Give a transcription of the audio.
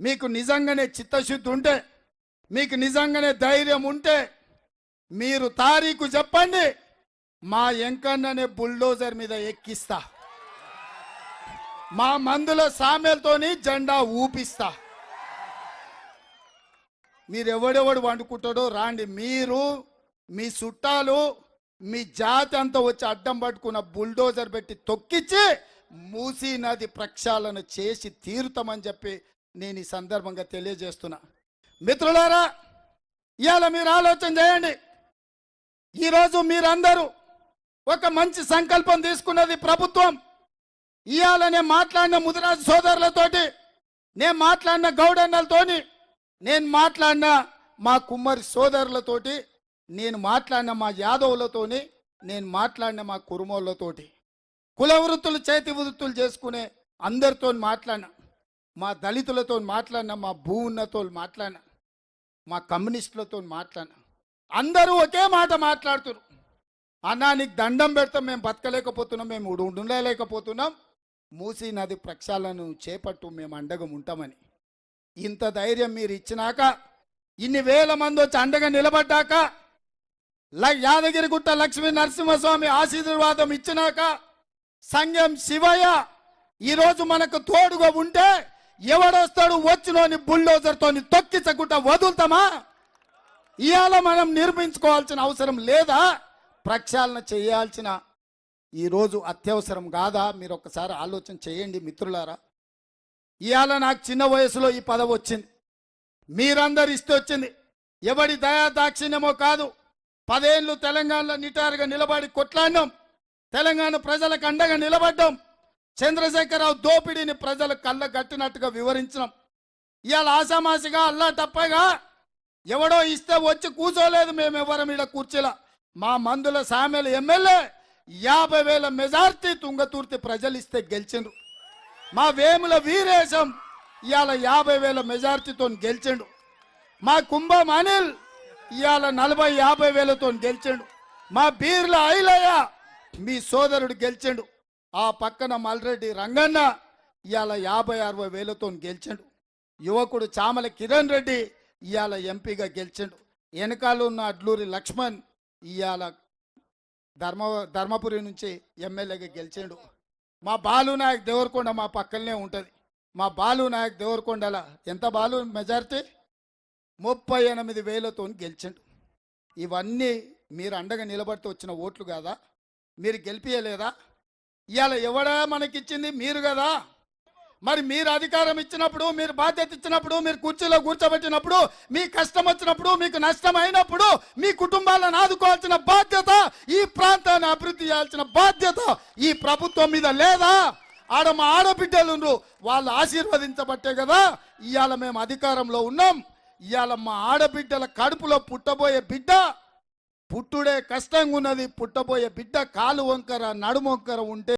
మీకు నిజంగానే చిత్తశుద్ధి ఉంటే మీకు నిజంగానే ధైర్యం ఉంటే మీరు తారీఖు చెప్పండి మా ఎంకన్ననే బుల్డోజర్ మీద ఎక్కిస్తా. మా మందుల సామెలతోని జెండా ఊపిస్తా. మీరు ఎవడెవడు వండుకుంటాడో రాండి. మీరు మీ చుట్టాలు మీ జాతి అంతా వచ్చి అడ్డం పట్టుకున్న బుల్డోజర్ పెట్టి తొక్కిచ్చి మూసీ నది ప్రక్షాళన చేసి తీరుతామని చెప్పి నేను ఈ సందర్భంగా తెలియజేస్తున్నా. మిత్రులారా ఇవాళ మీరు ఆలోచన చేయండి. ఈరోజు మీరందరూ ఒక మంచి సంకల్పం తీసుకున్నది ప్రభుత్వం. ఇవాళ నేను మాట్లాడిన ముదిరాజు సోదరులతోటి నేను మాట్లాడిన గౌడన్నలతోని నేను మాట్లాడిన మా కుమ్మరి సోదరులతోటి నేను మాట్లాడిన మా యాదవులతోని నేను మాట్లాడిన మా కురుమోళ్ళతోటి. కుల వృత్తులు చేతి వృత్తులు చేసుకునే అందరితో మాట్లాడిన. మా దళితులతో మాట్లాడినా మా భూ ఉన్నతో మాట్లాడిన మా కమ్యూనిస్టులతో మాట్లాడినా అందరూ ఒకే మాట మాట్లాడుతున్నారు అన్నా నీకు దండం పెడతాం మేము బతకలేకపోతున్నాం మేము ఉండలేకపోతున్నాం. మూసీ నది ప్రక్షాళనను చేపట్టు మేము అండగా ఉంటామని. ఇంత ధైర్యం మీరు ఇచ్చినాక ఇన్ని వేల మంది వచ్చి అండగా నిలబడ్డాక ల- యాదగిరిగుట్ట లక్ష్మీ నరసింహస్వామి ఆశీర్వాదం ఇచ్చినాక సంఘం శివయ్య ఈరోజు మనకు తోడుగా ఉంటే ఎవడొస్తాడు వచ్చినోని బుల్డోజర్తోని తొక్కించకుండా వదులుతామా? ఇవాళ మనం నిర్మించుకోవాల్సిన అవసరం లేదా? ప్రక్షాళన చేయాల్సిన ఈరోజు అత్యవసరం కాదా? మీరు ఒకసారి ఆలోచన చేయండి మిత్రులారా. ఇవాళ నాకు చిన్న వయసులో ఈ పదవి వచ్చింది. మీరందరు ఇస్తే వచ్చింది. ఎవడి దయా దాక్షిణ్యమో కాదు. పదేళ్ళు తెలంగాణలో నిటారుగా నిలబడి కొట్లాడినాం. తెలంగాణ ప్రజలకు అండగా నిలబడ్డాం. చంద్రశేఖరరావు దోపిడీని ప్రజలు కళ్ళ కట్టినట్టుగా వివరించినాం ఇవాళ ఆసామాసిగా అల్లా తప్పగా ఎవడో ఇస్తే వచ్చి కూర్చోలేదు మేము ఎవరం ఈడ కూర్చోలా. మా మందుల సామెల ఎమ్మెల్యే యాభై వేల మెజార్టీ తుంగతూర్తి ప్రజలు ఇస్తే గెలిచిండ్రు. మా వేముల వీరేశం ఇవాళ యాభై వేల మెజార్టీతో గెలిచిండు. మా కుంభం అనిల్ ఇవాళ నలభై యాభై వేలతో గెలిచిండు. మా బీర్ల ఐలయ్య మీ సోదరుడు గెలిచిండు. ఆ పక్కన మల్రెడ్డి రంగన్న ఇవాళ యాభై అరవై వేలతో గెలిచాడు. యువకుడు చామల కిరణ్ రెడ్డి ఇవాళ ఎంపీగా గెలిచిండు. వెనకాల ఉన్న అడ్లూరి లక్ష్మణ్ ఇవాళ ధర్మ ధర్మపురి నుంచి ఎమ్మెల్యేగా గెలిచిండు. మా బాలు నాయక్ దేవరకొండ మా పక్కనే ఉంటుంది. మా బాలు నాయక్ దేవరకొండల ఎంత బాలు మెజారిటీ? ముప్పై ఎనిమిది వేలతో గెలిచాడు. ఇవన్నీ మీరు అండగా నిలబడితే వచ్చిన ఓట్లు కాదా? మీరు గెలిపియలేదా? ఇవాళ ఎవడా మనకిచ్చింది? మీరు కదా. మరి మీరు అధికారం ఇచ్చినప్పుడు మీరు బాధ్యత ఇచ్చినప్పుడు మీరు కుర్చీలో కూర్చోబెట్టినప్పుడు మీ కష్టం వచ్చినప్పుడు మీకు నష్టం అయినప్పుడు మీ కుటుంబాలను ఆదుకోవాల్సిన బాధ్యత ఈ ప్రాంతాన్ని అభివృద్ధి చేయాల్సిన బాధ్యత ఈ ప్రభుత్వం మీద లేదా? ఆడ మా ఆడబిడ్డలు వాళ్ళు ఆశీర్వదించబట్టే కదా ఇవాళ మేము అధికారంలో ఉన్నాం. ఇవాళ మా ఆడబిడ్డల కడుపులో పుట్టబోయే బిడ్డ పుట్టుడే కష్టంగా ఉన్నది పుట్టబోయే బిడ్డ కాలు వంకర నడుమొంకర ఉంటే